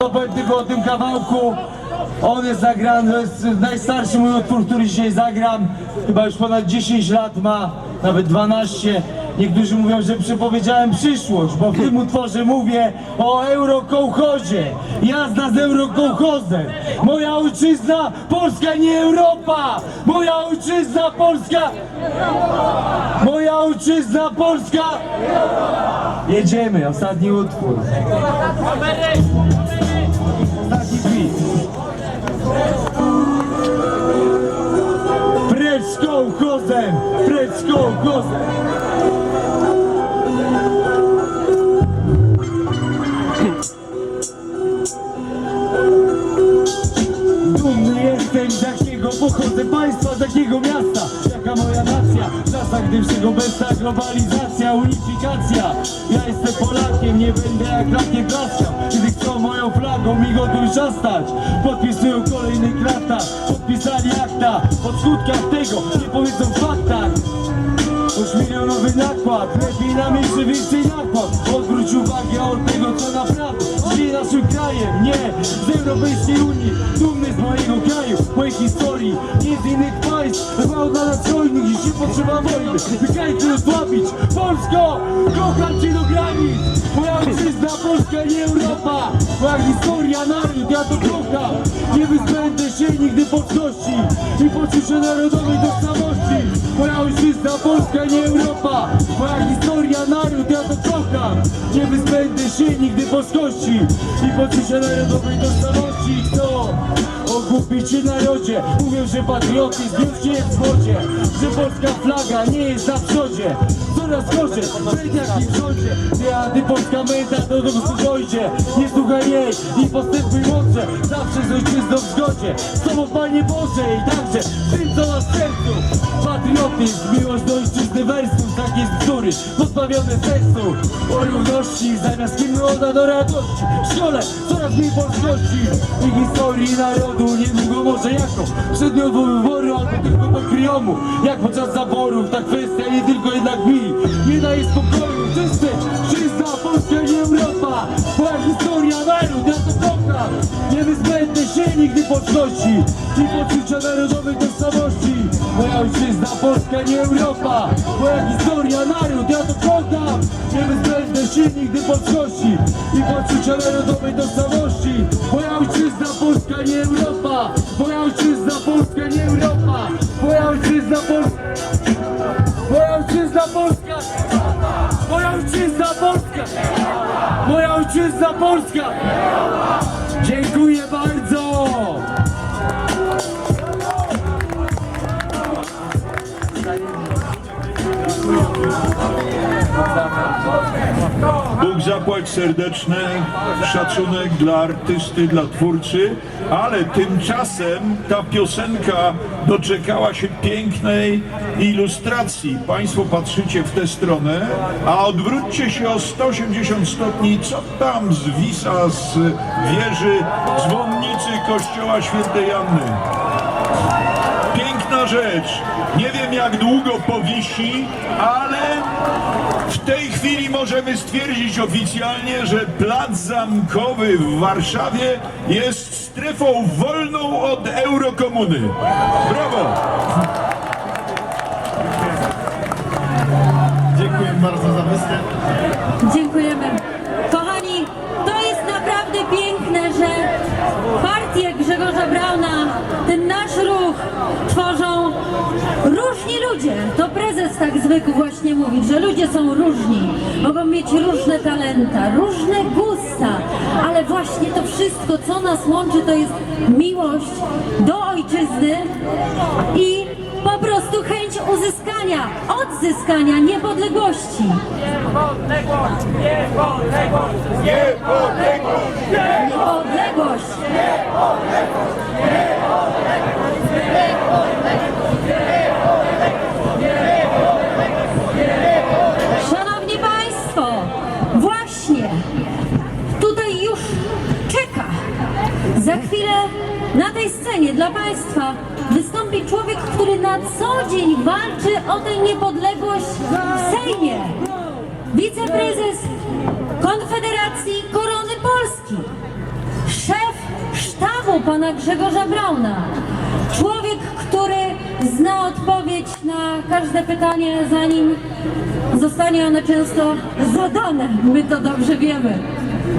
Opowiem tylko o tym kawałku. On jest zagrany, to jest najstarszy mój utwór, który dzisiaj zagram. Chyba już ponad 10 lat ma, nawet 12. Niektórzy mówią, że przepowiedziałem przyszłość, bo w tym utworze mówię o eurokołchozie. Jazda z eurokołchozem. Moja ojczyzna, Polska nie Europa. Moja ojczyzna, Polska. Moja ojczyzna, Polska. Jedziemy, ostatni utwór. Taki z jakiego pochodzę państwa, z jakiego miasta? Jaka moja nacja, w czasach gdy wszego bezta globalizacja, unifikacja. Ja jestem Polakiem, nie będę jak lakiem klaskał Gdy chcą moją flagą mi gotuj szastać Podpisują kolejny krata, podpisali akta. Od skutkach tego nie faktach Już milionowy nakład, mniejszy więcej nakład. Odwróć uwagę od tego co naprawdę dzieje naszym krajem. Nie z Europejskiej Unii, dumny z mojego kraju Mojej historii, nie z innych państw. Gwałt na nas hojnych, dziś nie potrzeba wojny. By kraj osłabić, Polsko, kocham cię do granic. Moja ojczyzna, Polska nie Europa. Moja historia, naród, ja to kocham. Nie wyzbędę się nigdy polskości I poczucia narodowej tożsamości Moja ojczyzna, Polska nie Europa. Moja historia, naród, ja to kocham. Nie wyzbędę się nigdy polskości I poczucia narodowej tożsamości Kto ogłupić się narodzie Mówią, że patriotyzm już nie jest w modzie Że polska flaga nie jest na przodzie Coraz gorzej, mediach i w rządzie? Ty antypolska menta to do prostu dojdzie. Nie słuchaj jej i postępuj mądrze. Zawsze z ojczyzną w zgodzie. Z Tobą Panie Boże i także z tym co na sercu Patriotyzm, miłość do ojczyzny wersów Takie bzdury, pozbawione sensu. O równości zamiast hymnu oda do radości. W szkole coraz mniej polskości I historii narodu niedługo może jako Przedmiotu wyboru albo tylko do kryjomu Jak podczas zaborów, ta kwestia nie tylko jednak mi. Nie daje spokoju, czyste, czysta Polska nie Europa. Moja historia, naród, ja to kocham. Nie wyzbędę się nigdy polskości I poczucia narodowej tożsamości Moja ojczyzna, Polska nie Europa. Moja historia, naród, ja to kocham. Nie wyzbędę się nigdy polskości I poczucia narodowej tożsamości Moja ojczyzna, Polska nie Europa. Moja ojczyzna, Polska nie Europa. Moja ojczyzna, Polska. Moja ojczyzna Polska! Moja ojczyzna Polska! Moja ojczyzna Polska! Bóg zapłać serdeczny szacunek dla artysty, dla twórcy, ale tymczasem ta piosenka doczekała się pięknej ilustracji. Państwo patrzycie w tę stronę, a odwróćcie się o 180 stopni, co tam zwisa z wieży dzwonnicy kościoła świętej Anny. Piękna rzecz. Nie wiem jak długo powisi, ale w tej chwili możemy stwierdzić oficjalnie, że plac zamkowy w Warszawie jest strefą wolną od eurokomuny. Brawo! Dziękuję bardzo za występ. Dziękujemy. Tak zwykł właśnie mówić, że ludzie są różni. Mogą mieć różne talenta, różne gusta, ale właśnie to wszystko, co nas łączy, to jest miłość do ojczyzny i po prostu chęć uzyskania, odzyskania niepodległości. Niepodległość! Szanowni Za chwilę na tej scenie dla Państwa wystąpi człowiek, który na co dzień walczy o tę niepodległość w Sejmie. Wiceprezes Konfederacji Korony Polski. kandydatu, pana Grzegorza Brauna. Człowiek, który zna odpowiedź na każde pytanie, zanim zostanie ono często zadane. My to dobrze wiemy.